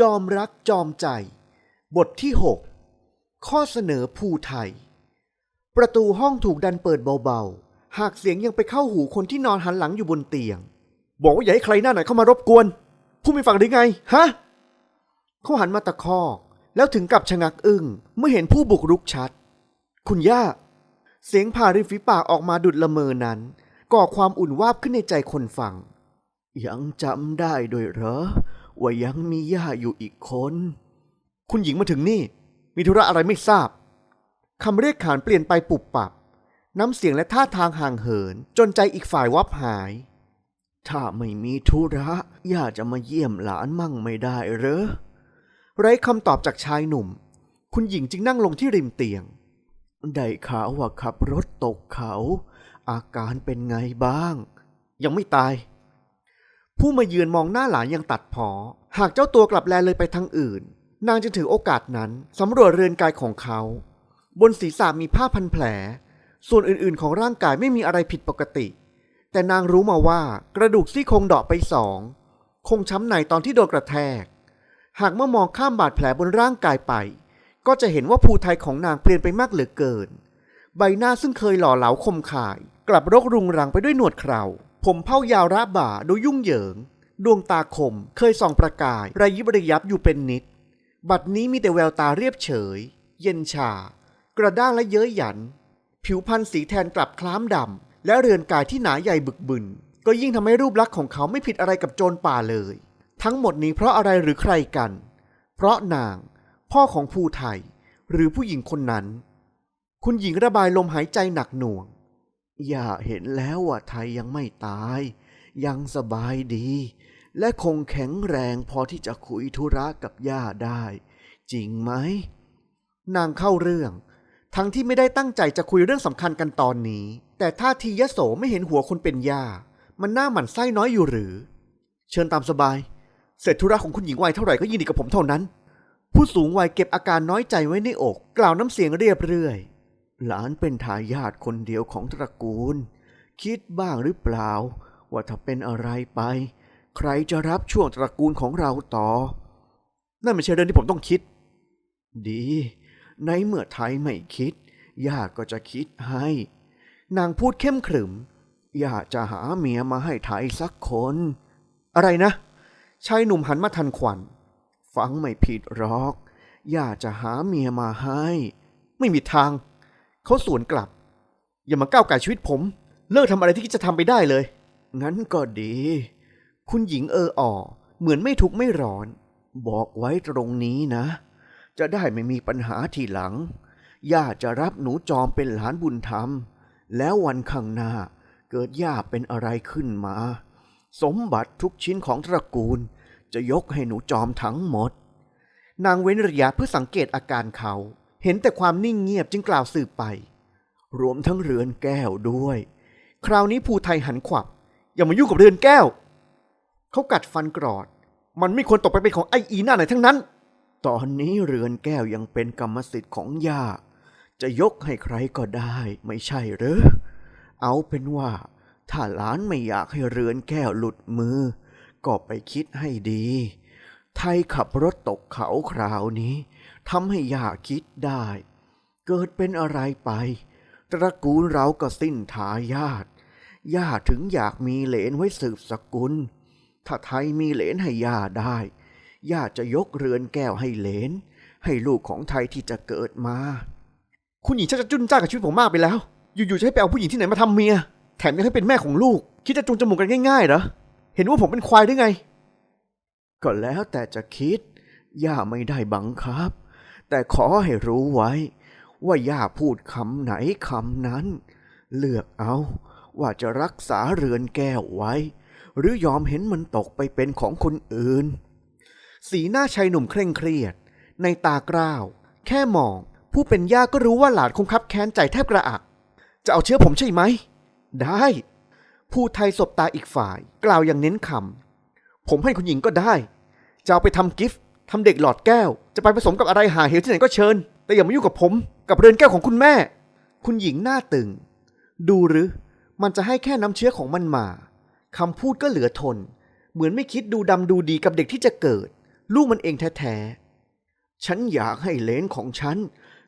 จอมรักจอมใจ บทที่ 6 ข้อเสนอภูไทย ประตูห้องถูกดันเปิดเบาๆ หากเสียงยังไปเข้าหูคนที่นอนหันหลังอยู่บนเตียง บอกว่าอย่าให้ใครหน้าไหนเข้ามารบกวน ผู้ม่ฟังหรือไง ฮะ เขาหันมาตะคอกแล้วถึงกับชะงักอึ้งเมื่อเห็นผู้บุกรุกชัด คุณย่า เสียงผ่าริมฝีปากออกมาดุดละเมอนั้น ก่อความอุ่นวาบขึ้นในใจคนฟัง ยังจำได้ด้วยเหรอ ว่ายังมีย่าอยู่อีกคน คุณหญิงมาถึงนี่ มีธุระอะไรไม่ทราบคำเรียกขานเปลี่ยนไปปุบปับ น้ำเสียงและท่าทางห่างเหิน จนใจอีกฝ่ายวับหาย ถ้าไม่มีธุระย่าจะมาเยี่ยมหลานมั่งไม่ได้เหรอ ไร้คำตอบจากชายหนุ่ม คุณหญิงจึงนั่งลงที่ริมเตียง ได้ข่าวว่าขับรถตกเขา อาการเป็นไงบ้าง ยังไม่ตาย ผู้มาเยือนมองหน้าหลานยังตัดพอ หากเจ้าตัวกลับแลเลยไปทางอื่น นางจึงถือโอกาสนั้นสำรวจเรือนกายของเขา บนศีรษะมีผ้าพันแผล ส่วนอื่นๆ ของร่างกายไม่มีอะไรผิดปกติ แต่นางรู้มาว่ากระดูกซี่โครงเดาะไปสอง คงช้ำในตอนที่โดนกระแทก หากเมื่อมองข้ามบาดแผลบนร่างกายไป ก็จะเห็นว่าภูไทยของนางเปลี่ยนไปมากเหลือเกิน ใบหน้าซึ่งเคยหล่อเหลาคมข่าย กลับรกรุงรังไปด้วยหนวดเคราผมเผ้ายาวระบ่าดูยุ่งเหยิง ดวงตาคมเคยส่องประกายระยิบระยับอยู่เป็นนิด บัดนี้มีแต่แววตาเรียบเฉย เย็นชา กระด้างและเย้ยหยัน ผิวพรรณสีแทนกลับคล้ามดำและเรือนกายที่หนาใหญ่บึกบึน ก็ยิ่งทำให้รูปลักษณ์ของเขาไม่ผิดอะไรกับโจรป่าเลย ทั้งหมดนี้เพราะอะไรหรือใครกัน เพราะนาง พ่อของภูไทย หรือผู้หญิงคนนั้น คุณหญิงระบายลมหายใจหนักหน่วง อย่าเห็นแล้วว่าไทยยังไม่ตาย ยังสบายดี และคงแข็งแรงพอที่จะคุยธุระกับย่าได้ จริงไหม นางเข้าเรื่อง ทั้งที่ไม่ได้ตั้งใจจะคุยเรื่องสำคัญกันตอนนี้ แต่ท่าทียโสไม่เห็นหัวคนเป็นย่า มันน่าหมั่นไส้น้อยอยู่หรือ เชิญตามสบาย เสร็จธุระของคุณหญิงวัยเท่าไหร่ก็ยินดีกับผมเท่านั้น ผู้สูงวัยเก็บอาการน้อยใจไว้ในอก กล่าวน้ำเสียงเรียบเรื่อย หลานเป็นทายาทคนเดียวของตระกูล คิดบ้างหรือเปล่า ว่าถ้าเป็นอะไรไป ใครจะรับช่วงตระกูลของเราต่อ นั่นไม่ใช่เรื่องที่ผมต้องคิด ดี ในเมื่อไทยไม่คิดย่าก็จะคิดให้ นางพูดเข้มขรึมย่าจะหาเมียมาให้ไทยสักคน อะไรนะชายหนุ่มหันมาทันควันฟังไม่ผิดหรอกย่าจะหาเมียมาให้ ไม่มีทาง เขาสวนกลับ อย่ามาก้าวไก่ชีวิตผม เลิกทำอะไรที่คิดจะทำไปได้เลย งั้นก็ดี คุณหญิงเอออ่อเหมือนไม่ทุกข์ไม่ร้อน บอกไว้ตรงนี้นะ จะได้ไม่มีปัญหาทีหลัง ย่าจะรับหนูจอมเป็นหลานบุญธรรม แล้ววันข้างหน้า เกิดย่าเป็นอะไรขึ้นมา สมบัติทุกชิ้นของตระกูล จะยกให้หนูจอมทั้งหมด นางเว้นระยะเพื่อสังเกตอาการเขา เห็นแต่ความนิ่งเงียบจึงกล่าวสืบไป รวมทั้งเรือนแก้วด้วย คราวนี้ภูไทยหันขวับ อย่ามายุ่งกับเรือนแก้ว เขากัดฟันกรอด มันไม่ควรตกไปเป็นของไออีหน้าไหนทั้งนั้น ตอนนี้เรือนแก้วยังเป็นกรรมสิทธิ์ของย่า จะยกให้ใครก็ได้ไม่ใช่เหรอเอาเป็นว่า ถ้าหลานไม่อยากให้เรือนแก้วหลุดมือ ก็ไปคิดให้ดี ไทยขับรถตกเขาคราวนี้ ทำให้ย่าคิดได้ เกิดเป็นอะไรไป ตระกูลเราก็สิ้นทายาทย่าถึงอยากมีเหลนไว้สืบสกุล ถ้าไทยมีเหลนให้ย่าได้ ย่าจะยกเรือนแก้วให้เหลน ให้ลูกของไทยที่จะเกิดมา คุณหญิงชักจะจุนจ้ากับชีวิตผมมากไปแล้ว อยู่ๆจะให้ไปเอาผู้หญิงที่ไหนมาทำเมีย แถมยังให้เป็นแม่ของลูก คิดจะจูงจมูกกันง่ายๆเหรอ เห็นว่าผมเป็นควายหรือไง ก็แล้วแต่จะคิด ย่าไม่ได้บังคับ แต่ขอให้รู้ไว้ ว่าย่าพูดคำไหนคำนั้น เลือกเอาว่าจะรักษาเรือนแก้วไว้ หรือยอมเห็นมันตกไปเป็นของคนอื่น สีหน้าชายหนุ่มเคร่งเครียด ในตากร้าว แค่มอง ผู้เป็นย่าก็รู้ว่าหลานคงคับแค้นใจแทบกระอัก จะเอาเชื้อผมใช่ไหม ได้ ผู้ไทยสบตาอีกฝ่าย กล่าวอย่างเน้นคำผมให้คุณหญิงก็ได้ จะเอาไปทำกิฟต์ ทำเด็กหลอดแก้ว จะไปผสมกับอะไรหาเหวที่ไหนก็เชิญ แต่อย่ามายุ่งกับผม กับเรือนแก้วของคุณแม่ คุณหญิงหน้าตึง ดูหรือ มันจะให้แค่น้ำเชื้อของมันมาคำพูดก็เหลือทน เหมือนไม่คิดดูดำดูดีกับเด็กที่จะเกิด ลูกมันเองแท้ๆ ฉันอยากให้เลนของฉัน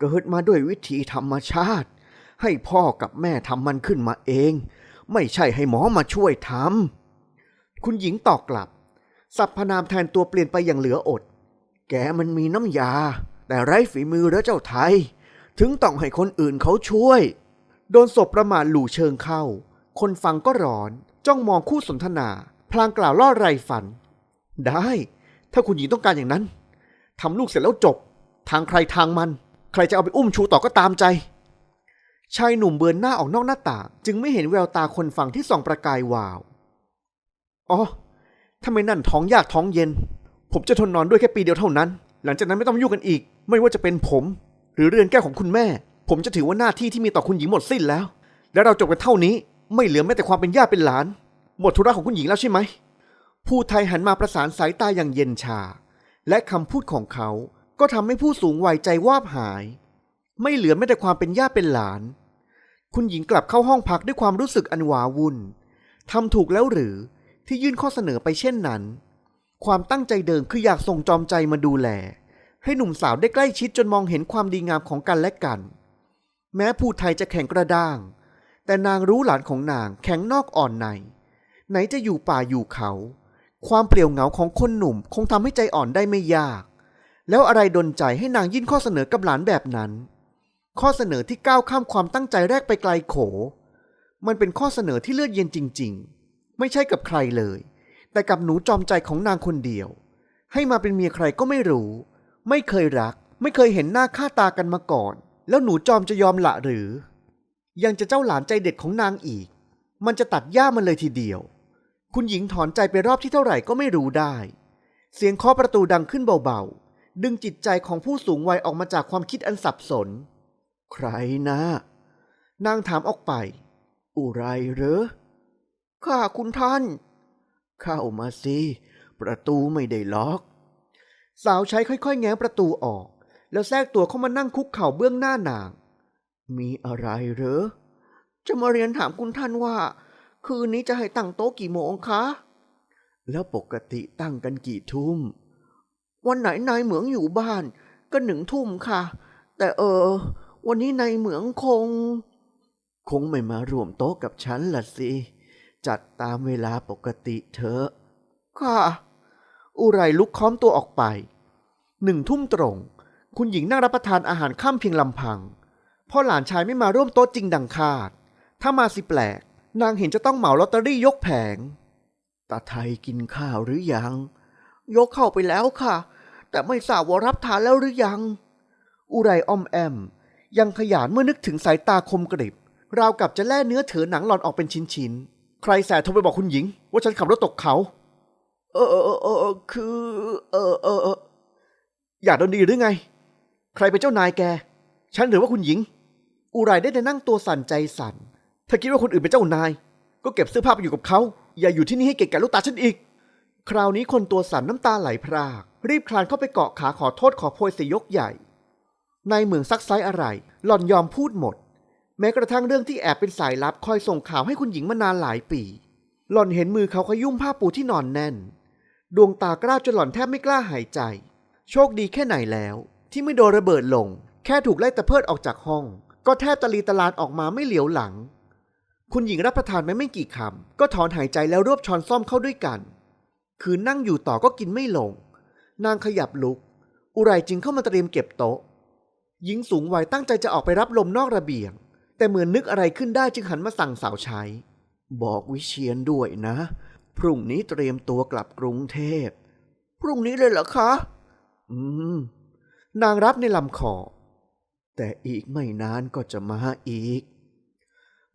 เกิดมาด้วยวิธีธรรมชาติ ให้พ่อกับแม่ทำมันขึ้นมาเอง ไม่ใช่ให้หมอมาช่วยทำคุณหญิงตอบกลับสรรพนามแทนตัวเปลี่ยนไปอย่างเหลืออด แกมันมีน้ำยา แต่ไร้ฝีมือเหรือเจ้าไทย ถึงต้องให้คนอื่นเขาช่วย โดนศพประมาทหลู่เชิงเข้า คนฟังก็ร้อน จ้องมองคู่สนทนา พลางกล่าวล่อไรฝัน ได้ ถ้าคุณหญิงต้องการอย่างนั้นทำลูกเสร็จแล้วจบ ทางใครทางมัน ใครจะเอาไปอุ้มชูต่อก็ตามใจชายหนุ่มเบือนหน้าออกนอกหน้าต่าง จึงไม่เห็นแววตาคนฟังที่ส่องประกายวาว อ๋อทำไมนั่นท้องยากท้องเย็น ผมจะทนนอนด้วยแค่ปีเดียวเท่านั้น หลังจากนั้นไม่ต้องยุ่งกันอีก ไม่ว่าจะเป็นผม หรือเรือนแก้วของคุณแม่ ผมจะถือว่าหน้าที่ที่มีต่อคุณหญิงหมดสิ้นแล้ว และเราจบกันเท่านี้ ไม่เหลือแม้แต่ความเป็นญาติเป็นหลาน หมดธุระของคุณหญิงแล้วใช่ไหม ผู้ไทยหันมาประสานสายตาอย่างเย็นชา และคำพูดของเขาก็ทำให้ผู้สูงวัยใจวาบหาย ไม่เหลือแม้แต่ความเป็นญาติเป็นหลาน คุณหญิงกลับเข้าห้องพักด้วยความรู้สึกอันหวาวุ่นทำถูกแล้วหรือที่ยื่นข้อเสนอไปเช่นนั้น ความตั้งใจเดิมคืออยากส่งจอมใจมาดูแล ให้หนุ่มสาวได้ใกล้ชิดจนมองเห็นความดีงามของกันและกัน แม้ผู้ไทยจะแข็งกระด้าง แต่นางรู้หลานของนางแข็งนอกอ่อนใน ไหนจะอยู่ป่าอยู่เขา ความเปลี่ยวเหงาของคนหนุ่มคงทำให้ใจอ่อนได้ไม่ยาก แล้วอะไรดนใจให้นางยื่นข้อเสนอกับหลานแบบนั้น ข้อเสนอที่ก้าวข้ามความตั้งใจแรกไปไกลโข มันเป็นข้อเสนอที่เลือดเย็นจริง ๆ ไม่ใช่กับใครเลย แต่กับหนูจอมใจของนางคนเดียว ให้มาเป็นเมียใครก็ไม่รู้ ไม่เคยรัก ไม่เคยเห็นหน้าค่าตากันมาก่อน แล้วหนูจอมจะยอมละหรือ ยังจะเจ้าหลานใจเด็ดของนางอีก มันจะตัดย่ามันเลยทีเดียว คุณหญิงถอนใจไปรอบที่เท่าไหร่ก็ไม่รู้ได้ เสียงเคาะประตูดังขึ้นเบาๆ ดึงจิตใจของผู้สูงวัยออกมาจากความคิดอันสับสน ใครนะ นางถามออกไป อุไรเหรอข้าคุณท่าน เข้ามาสิ ประตูไม่ได้ล็อก สาวใช้ค่อยๆ แง้มประตูออก แล้วแทรกตัวเข้ามานั่งคุกเข่าเบื้องหน้านาง มีอะไรเหรอ จะมาเรียนถามคุณท่านว่า คืนนี้จะให้ตั้งโต๊ะกี่โมงคะ แล้วปกติตั้งกันกี่ทุ่ม วันไหนนายเหมืองอยู่บ้าน ก็หนึ่งทุ่มค่ะ แต่เออ วันนี้นายเหมืองคง คงไม่มารวมโต๊ะกับฉันละสิ จัดตามเวลาปกติเถอะค่ะ อุไรลุกค้อมตัวออกไป หนึ่งทุ่มตรง คุณหญิงนั่งรับประทานอาหารข้ามเพียงลำพัง พ่อหลานชายไม่มาร่วมโต๊ะจริงดังคาด ถ้ามาสิแปลก นางเห็นจะต้องเหมาลอตเตอรี่ยกแผง ตาไทยกินข้าวหรือยัง ยกเข้าไปแล้วค่ะ แต่ไม่ทราบว่ารับทานแล้วหรือยัง อุไรอ้อมแอม ยังขยานเมื่อนึกถึงสายตาคมกริบ ราวกับจะแล่เนื้อเถือหนังหลอนออกเป็นชิ้นๆ ใครแสโทรไปบอกคุณหญิง ว่าฉันขับรถตกเขา เออเออเออคือ เออเออเอออยากโดนดีหรือไง ใครเป็นเจ้านายแก ฉันหรือว่าคุณหญิง อุไรได้แต่นั่งตัวสั่นใจสั่น ถ้าคิดว่าคนอื่นเป็นเจ้านาย ก็เก็บเสื้อผ้าไปอยู่กับเขา อย่าอยู่ที่นี่ให้เกะกะลูกตาฉันอีก คราวนี้คนตัวสั่นน้ำตาไหลพราก รีบคลานเข้าไปเกาะขาขอโทษขอโพยเสียยกใหญ่นายเหมืองซักไซอะไร หล่อนยอมพูดหมด แม้กระทั่งเรื่องที่แอบเป็นสายลับคอยส่งข่าวให้คุณหญิงมานานหลายปี หล่อนเห็นมือเขาขยุ่มผ้าปูที่นอนแน่น ดวงตากล้าจนหล่อนแทบไม่กล้าหายใจ โชคดีแค่ไหนแล้ว ที่ไม่โดนระเบิดลง แค่ถูกไล่ตะเพิดออกจากห้อง ก็แทบตะลีตะลานออกมาไม่เหลียวหลัง คุณหญิงรับประทานไม่ไม่กี่คำก็ถอนหายใจแล้วรวบช้อนซ่อมเข้าด้วยกัน คืนนั่งอยู่ต่อก็กินไม่ลง นางขยับลุก อุไรจึงเข้ามาเตรียมเก็บโต๊ะหญิงสูงวัยตั้งใจจะออกไปรับลมนอกระเบียง แต่เหมือนนึกอะไรขึ้นได้จึงหันมาสั่งสาวใช้ บอกวิเชียนด้วยนะ พรุ่งนี้เตรียมตัวกลับกรุงเทพ พรุ่งนี้เลยเหรอคะ อืม นางรับในลำคอ แต่อีกไม่นานก็จะมาอีก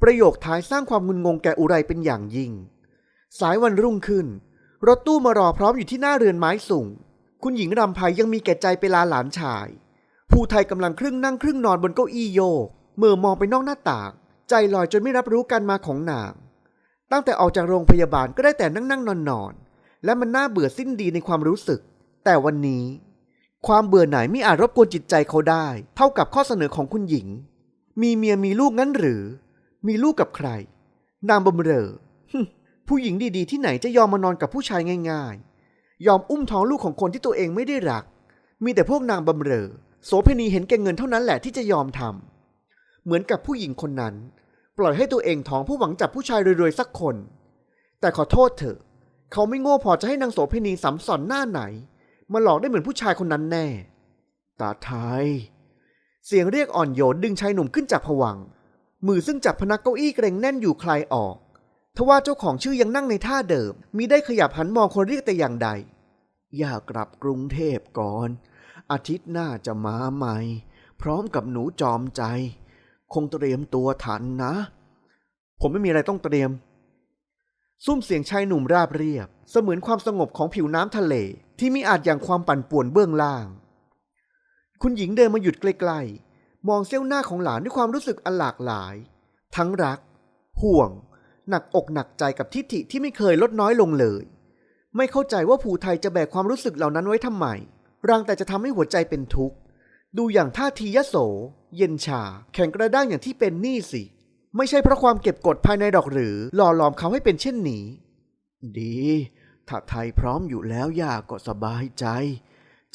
ประโยคท้ายสร้างความงุนงงแก่อุไรเป็นอย่างยิ่ง สายวันรุ่งขึ้น รถตู้มารอพร้อมอยู่ที่หน้าเรือนไม้สูง คุณหญิงรำไพยังมีแก่ใจไปลาหลานชาย ผู้ไทยกำลังครึ่งนั่งครึ่งนอนบนเก้าอี้โยก เมื่อมองไปนอกหน้าต่าง ใจลอยจนไม่รับรู้การมาของนาง ตั้งแต่ออกจากโรงพยาบาลก็ได้แต่นั่งนั่งนอนนอนๆและมันน่าเบื่อสิ้นดีในความรู้สึก แต่วันนี้ ความเบื่อหน่ายไม่อาจรบกวนจิตใจเขาได้ เท่ากับข้อเสนอของคุณหญิง มีเมียมีลูกงั้นหรือ มีลูกกับใคร นางบำเรอผู้หญิงดีๆ ที่ไหนจะยอมมานอนกับผู้ชายง่าย ๆ ยอมอุ้มท้องลูกของคนที่ตัวเองไม่ได้รัก มีแต่พวกนางบำเรอ โสเพณีเห็นแก่เงินเท่านั้นแหละที่จะยอมทำ เหมือนกับผู้หญิงคนนั้น ปล่อยให้ตัวเองท้องผู้หวังจับผู้ชายรวยๆสักคน แต่ขอโทษเถอะ เขาไม่โง่พอจะให้นางโสเพณีสัมสอนหน้าไหน มาหลอกได้เหมือนผู้ชายคนนั้นแน่ ตาไทย เสียงเรียกอ่อนโยนดึงชายหนุ่มขึ้นจากผวัง มือซึ่งจับพนักเก้าอี้เกรงแน่นอยู่คลายออกทว่าเจ้าของชื่อยังนั่งในท่าเดิมมิได้ขยับหันมองคนเรียกแต่อย่างใด อย่ากลับกรุงเทพก่อน อาทิตย์หน้าจะมาใหม่ พร้อมกับหนูจอมใจ คงเตรียมตัวทันนะ ผมไม่มีอะไรต้องเตรียม ซุ้มเสียงชายหนุ่มราบเรียบ เสมือนความสงบของผิวน้ำทะเลที่มิอาจอย่างความปั่นป่วนเบื้องล่าง คุณหญิงเดินมาหยุดใกล้ๆ มองเสี้ยวหน้าของหลานด้วยความรู้สึกอันหลากหลาย ทั้งรัก ห่วง หนักอกหนักใจกับทิฐิที่ไม่เคยลดน้อยลงเลย ไม่เข้าใจว่าผู้ไทยจะแบกความรู้สึกเหล่านั้นไว้ทำไมรังแต่จะทำให้หัวใจเป็นทุกข์ ดูอย่างท่าทียโส เย็นชา แข็งกระด้างอย่างที่เป็นนี่สิ ไม่ใช่เพราะความเก็บกดภายในดอกหรือ หล่อหลอมเขาให้เป็นเช่นนี้ ดี ถ้าไทยพร้อมอยู่แล้วย่าก็สบายใจ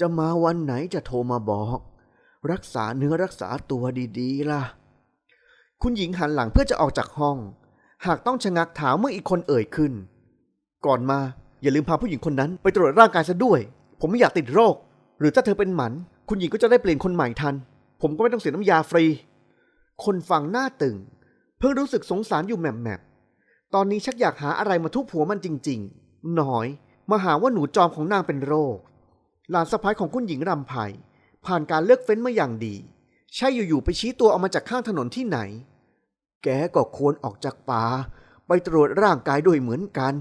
จะมาวันไหนจะโทรมาบอก รักษาเนื้อรักษาตัวดีๆ ล่ะ คุณหญิงหันหลังเพื่อจะออกจากห้อง หากต้องชะงักถามเมื่ออีกคนเอ่ยขึ้น ก่อนมาอย่าลืมพาผู้หญิงคนนั้นไปตรวจร่างกายซะด้วย ผมไม่อยากติดโรค หรือถ้าเธอเป็นหมัน คุณหญิงก็จะได้เปลี่ยนคนใหม่ทัน ผมก็ไม่ต้องเสียน้ำยาฟรี คนฟังหน้าตึง เพิ่งรู้สึกสงสารอยู่แหม่มตอนนี้ชักอยากหาอะไรมาทุบหัวมันจริง ๆ หน่อยมาหาว่าหนูจอมของนางเป็นโรค หลานสะพ้ายของคุณหญิงรำไพผ่านการเลือกเฟ้นมาอย่างดี ใช่อยู่ๆไปชี้ตัวออกมาจากข้างถนนที่ไหน แกก็ควรออกจากป่า ไปตรวจร่างกายด้วยเหมือนกัน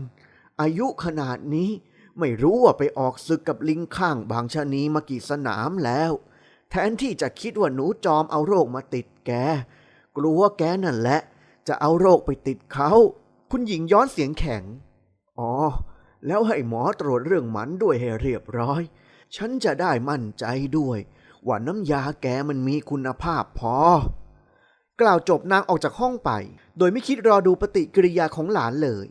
อายุขนาดนี้ ไม่รู้ว่าไปออกศึกกับลิงข้างบางชะนีมากี่สนามแล้ว แทนที่จะคิดว่าหนูจอมเอาโรคมาติดแก กลัวแกนั่นแหละ จะเอาโรคไปติดเขา คุณหญิงย้อนเสียงแข็ง อ๋อ แล้วให้หมอตรวจเรื่องหมันด้วยให้เรียบร้อย ฉันจะได้มั่นใจด้วย ว่าน้ำยาแกมันมีคุณภาพพอ กล่าวจบนางออกจากห้องไป โดยไม่คิดรอดูปฏิกิริยาของหลานเลย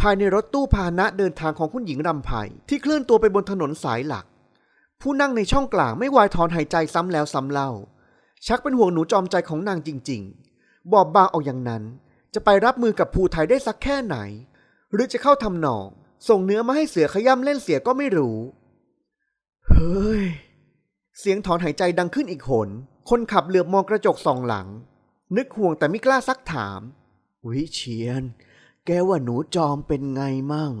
ภายในรถตู้พาหนะเดินทางของคุณหญิงรำไพที่เคลื่อนตัวไปบนถนนสายหลัก ผู้นั่งในช่องกลางไม่วายถอนหายใจซ้ำแล้วซ้ำเล่า ชักเป็นห่วงหนูจอมใจของนางจริง ๆ บอบบางออกอย่างนั้น จะไปรับมือกับภูไทยได้สักแค่ไหน หรือจะเข้าทำหนอง ส่งเนื้อมาให้เสือขย่ำเล่นเสียก็ไม่รู้ เฮ้ย เสียงถอนหายใจดังขึ้นอีกหน คนขับเหลือบมองกระจกสองหลัง นึกห่วงแต่ไม่กล้าซักถาม วิเชียน แกว่าหนูจอมเป็นไงมั่ง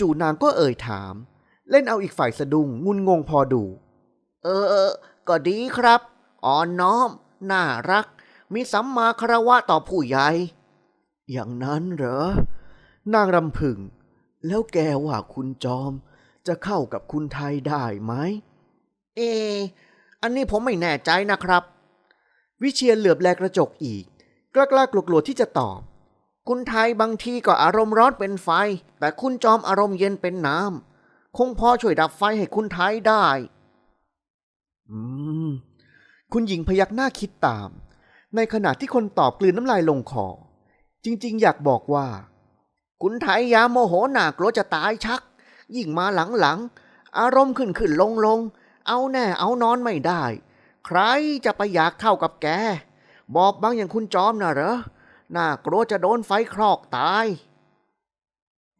จู่ๆนางก็เอ่ยถาม เล่นเอาอีกฝ่ายสะดุ้งงุนงงพอดู เออ ก็ดีครับ อ่อนน้อม น่ารัก มีสัมมาคารวะต่อผู้ใหญ่ อย่างนั้นเหรอ นางรำพึง แล้วแกว่าคุณจอม จะเข้ากับคุณไทยได้ไหม เอ อันนี้ผมไม่แน่ใจนะครับ วิเชียนเหลือบแลกระจกอีก กล้าๆกลัวๆที่จะตอบ คุณไทยบางทีก็อารมณ์ร้อนเป็นไฟ แต่คุณจอมอารมณ์เย็นเป็นน้ำคงพอช่วยดับไฟให้คุณไทยได้ อืม คุณหญิงพยักหน้าคิดตาม ในขณะที่คนตอบกลืนน้ำลายลงคอจริง ๆ อยากบอกว่า คุณไทยยาโมโหหนักลัวจะตายชัก ยิ่งมาหลังๆ อารมณ์ขึ้นขึ้นลงลงๆเอาแน่เอานอนไม่ได้ ใครจะไปอยากเข้ากับแก บอบบางอย่างคุณจอมน่ะเหรอ น่ากลัวจะโดนไฟคลอกตาย